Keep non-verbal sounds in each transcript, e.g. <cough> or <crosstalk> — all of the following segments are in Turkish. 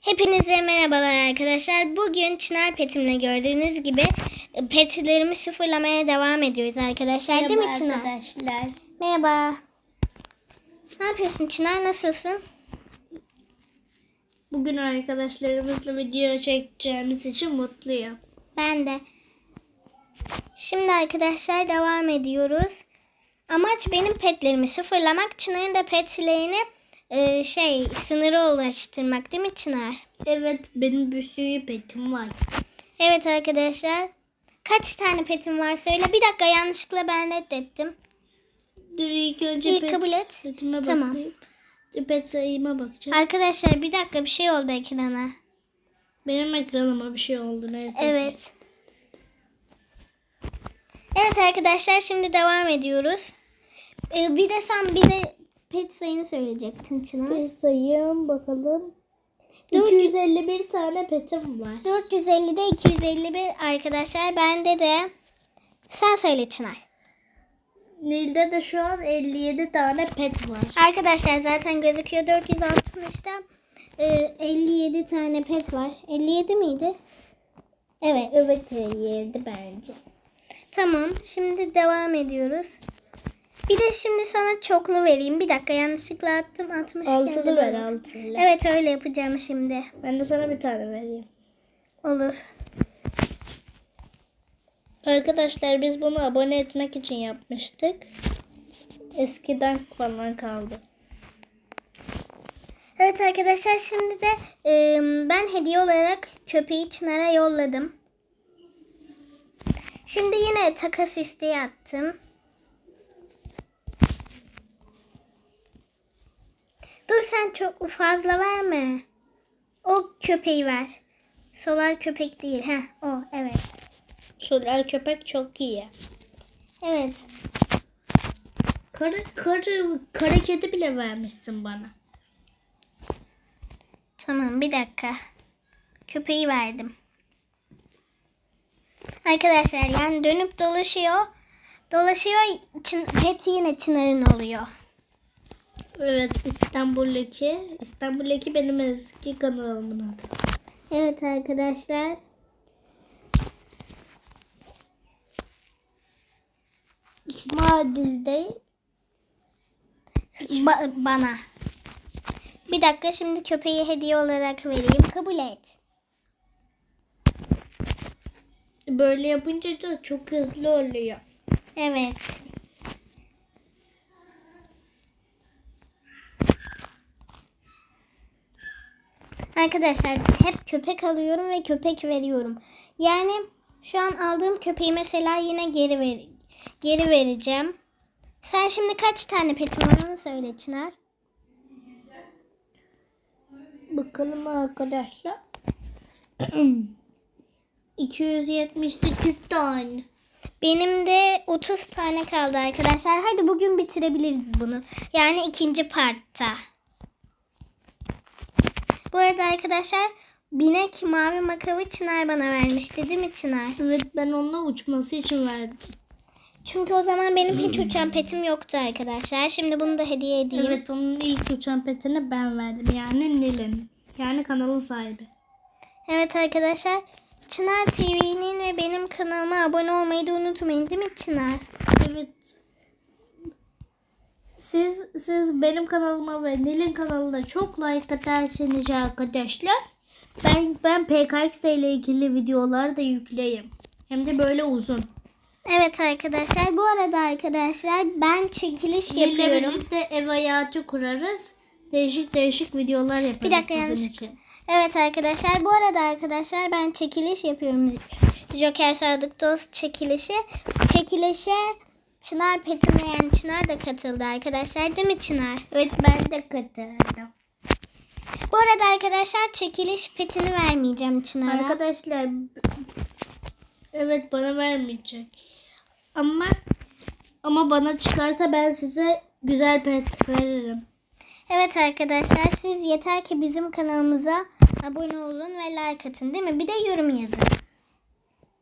Hepinize merhabalar arkadaşlar. Bugün Çınar Petim'le gördüğünüz gibi e, petlerimi sıfırlamaya devam ediyoruz arkadaşlar. Değil mi Çınar? arkadaşlar. Merhaba. Ne yapıyorsun Çınar? Nasılsın? Bugün arkadaşlarımızla video çekeceğimiz için mutluyum. Ben de. Şimdi arkadaşlar devam ediyoruz. Amaç benim petlerimi sıfırlamak. Çınar'ın da petlerini e, şey sınıra ulaştırmak değil mi Çınar? Evet benim bir sürü petim var. Evet arkadaşlar. Kaç tane petim var söyle. Bir dakika yanlışlıkla ben reddettim. Dur ilk önce İyi pet, kabul et. petime Tamam. bakayım. Pet sayıma bakacağım. Arkadaşlar bir dakika bir şey oldu ekrana. Benim ekranıma bir şey oldu neyse. Evet. Evet arkadaşlar şimdi devam ediyoruz. Ee, bir de sen bize pet sayını söyleyecektin Çınar. Pet sayım bakalım. Dört- 251 tane petim var. 450'de 251 arkadaşlar. Bende de sen söyle Çınar. Nil'de de şu an 57 tane pet var. Arkadaşlar zaten gözüküyor 460'da e, 57 tane pet var. 57 miydi? Evet. Evet 57 bence. Tamam. Şimdi devam ediyoruz. Bir de şimdi sana çoklu vereyim. Bir dakika yanlışlıkla attım. 60 Altılı ver altılı. Evet öyle yapacağım şimdi. Ben de sana bir tane vereyim. Olur. Arkadaşlar biz bunu abone etmek için yapmıştık. Eskiden falan kaldı. Evet arkadaşlar şimdi de e, ben hediye olarak köpeği Çınar'a yolladım. Şimdi yine takas isteği attım. Sen çok fazla verme. O köpeği ver. Solar köpek değil. Heh, o evet. Solar köpek çok iyi. Evet. Kara, kara, kara kedi bile vermişsin bana. Tamam bir dakika. Köpeği verdim. Arkadaşlar yani dönüp dolaşıyor. Dolaşıyor. Çın, yine Çınar'ın oluyor. Evet İstanbul'daki. İstanbul'daki benim eski kanalımın adı. Evet arkadaşlar. Madil'de Ba- bana. Bir dakika şimdi köpeği hediye olarak vereyim. Kabul et. böyle yapınca da çok hızlı oluyor. Evet. Arkadaşlar hep köpek alıyorum ve köpek veriyorum. Yani şu an aldığım köpeği mesela yine geri ver geri vereceğim. Sen şimdi kaç tane petin var onu söyle Çınar. Bakalım arkadaşlar. <clears throat> 278 tane. Benim de 30 tane kaldı arkadaşlar. Hadi bugün bitirebiliriz bunu. Yani ikinci partta. Bu arada arkadaşlar binek mavi makavı Çınar bana vermişti değil mi Çınar? Evet ben onunla uçması için verdim. Çünkü o zaman benim hiç uçan petim yoktu arkadaşlar. Şimdi bunu da hediye edeyim. Evet onun ilk uçan petini ben verdim. Yani Nil'in. Yani kanalın sahibi. Evet arkadaşlar. Çınar TV'nin ve benim kanalıma abone olmayı da unutmayın değil mi Çınar? Evet. Siz siz benim kanalıma ve Nil'in kanalına çok like atarsınız arkadaşlar. Ben ben PKX ile ilgili videolar da yükleyeyim. Hem de böyle uzun. Evet arkadaşlar. Bu arada arkadaşlar ben çekiliş Nil'le yapıyorum. birlikte ev hayatı kurarız. Değişik değişik videolar yaparız Bir dakika, sizin yanlış- için. Evet arkadaşlar bu arada arkadaşlar ben çekiliş yapıyorum. Joker Sadık Dost çekilişi. Çekilişe Çınar Petin ve yani Çınar da katıldı arkadaşlar değil mi Çınar? Evet ben de katıldım. Bu arada arkadaşlar çekiliş petini vermeyeceğim Çınar'a. Arkadaşlar evet bana vermeyecek. Ama ama bana çıkarsa ben size güzel pet veririm. Evet arkadaşlar siz yeter ki bizim kanalımıza abone olun ve like atın değil mi? Bir de yorum yazın.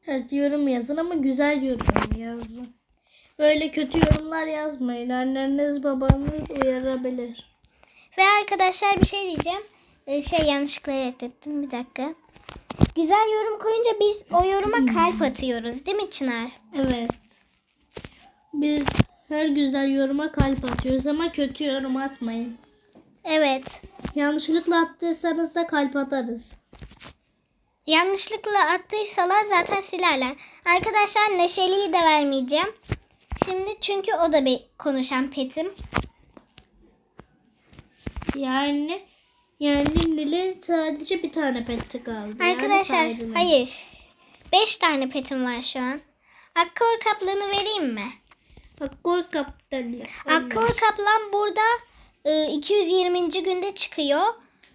Evet yorum yazın ama güzel yorum yazın. Böyle kötü yorumlar yazmayın. Anneniz babanız uyarabilir. Ve arkadaşlar bir şey diyeceğim. e, şey yanlışlıkla reddettim. Bir dakika. Güzel yorum koyunca biz o yoruma kalp atıyoruz değil mi Çınar? Evet. Biz her güzel yoruma kalp atıyoruz ama kötü yorum atmayın. Evet. Yanlışlıkla attıysanız da kalp atarız. Yanlışlıkla attıysalar zaten silerler. Arkadaşlar Neşeli'yi de vermeyeceğim. Şimdi çünkü o da bir konuşan petim. Yani yani Nil'in sadece bir tane peti kaldı. Yani Arkadaşlar sahibinin. hayır. 5 tane petim var şu an. Akkor kaplanı vereyim mi? Akkor kaptanı. Akkor kaplan burada e, 220. günde çıkıyor.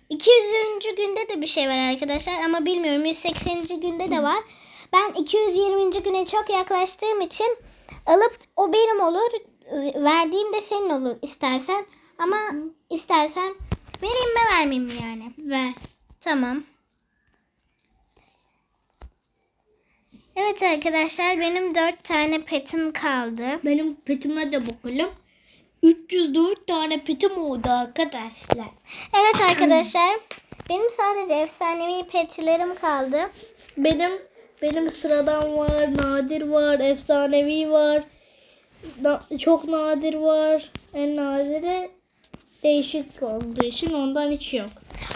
200. günde de bir şey var arkadaşlar ama bilmiyorum 180. günde de var. Ben 220. güne çok yaklaştığım için alıp o benim olur. Verdiğim de senin olur istersen. Ama istersen vereyim mi vermeyeyim mi yani? Ver. Tamam. Evet arkadaşlar benim 4 tane petim kaldı. Benim petime de bakalım. 304 tane petim oldu arkadaşlar. Evet arkadaşlar. Benim sadece efsanevi petlerim kaldı. Benim benim sıradan var, nadir var, efsanevi var. Na- çok nadir var. En nadiri değişik olduğu için ondan hiç yok.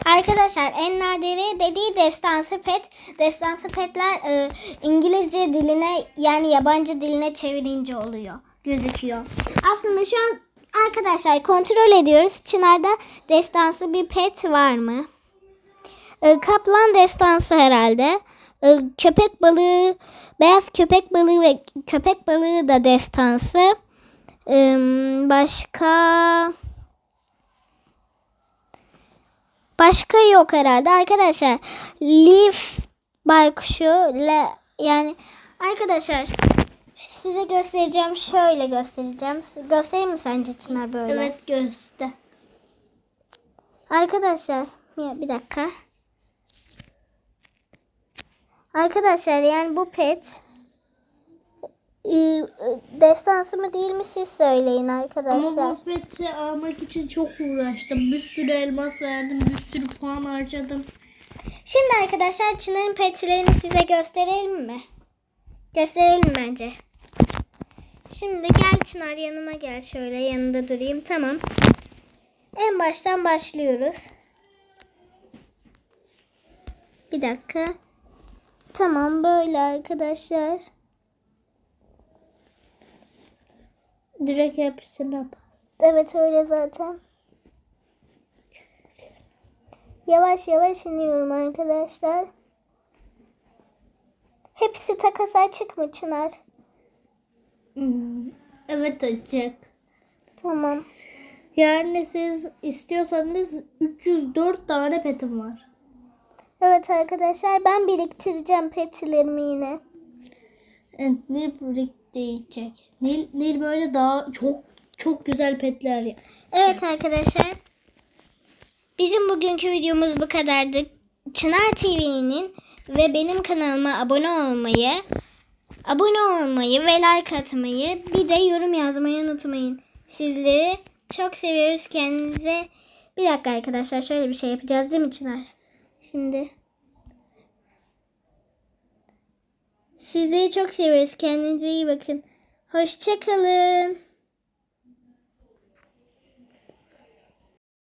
Arkadaşlar en nadiri dediği destansı pet. Destansı petler e, İngilizce diline yani yabancı diline çevirince oluyor. Gözüküyor. Aslında şu an arkadaşlar kontrol ediyoruz. Çınar'da destansı bir pet var mı? E, kaplan destansı herhalde. E, köpek balığı, beyaz köpek balığı ve köpek balığı da destansı. E, başka... Başka yok herhalde arkadaşlar. Leaf baykuşu le, yani arkadaşlar size göstereceğim şöyle göstereceğim. Göstereyim mi sence Çınar böyle? Evet göster. Arkadaşlar bir dakika. Arkadaşlar yani bu pet e, destansı mı değil mi siz söyleyin arkadaşlar. Ama bu peti almak için çok uğraştım. Bir sürü elmas verdim, bir sürü puan harcadım. Şimdi arkadaşlar Çınar'ın petlerini size gösterelim mi? Gösterelim bence. Şimdi gel Çınar yanıma gel şöyle yanında durayım. Tamam. En baştan başlıyoruz. Bir dakika. Tamam böyle arkadaşlar. Direkt hepsine bas. Evet öyle zaten. Yavaş yavaş iniyorum arkadaşlar. Hepsi takas açık mı Çınar? Hmm, Evet açacak. Tamam. Yani siz istiyorsanız 304 tane petim var. Evet arkadaşlar ben biriktireceğim petlerimi yine. Evet, Nil biriktirecek. Nil, Nil böyle daha çok çok güzel petler ya. Evet arkadaşlar. Bizim bugünkü videomuz bu kadardı. Çınar TV'nin ve benim kanalıma abone olmayı, abone olmayı ve like atmayı bir de yorum yazmayı unutmayın. Sizleri çok seviyoruz kendinize. Bir dakika arkadaşlar şöyle bir şey yapacağız değil mi Çınar? Şimdi. Sizleri çok seviyoruz. Kendinize iyi bakın. Hoşçakalın.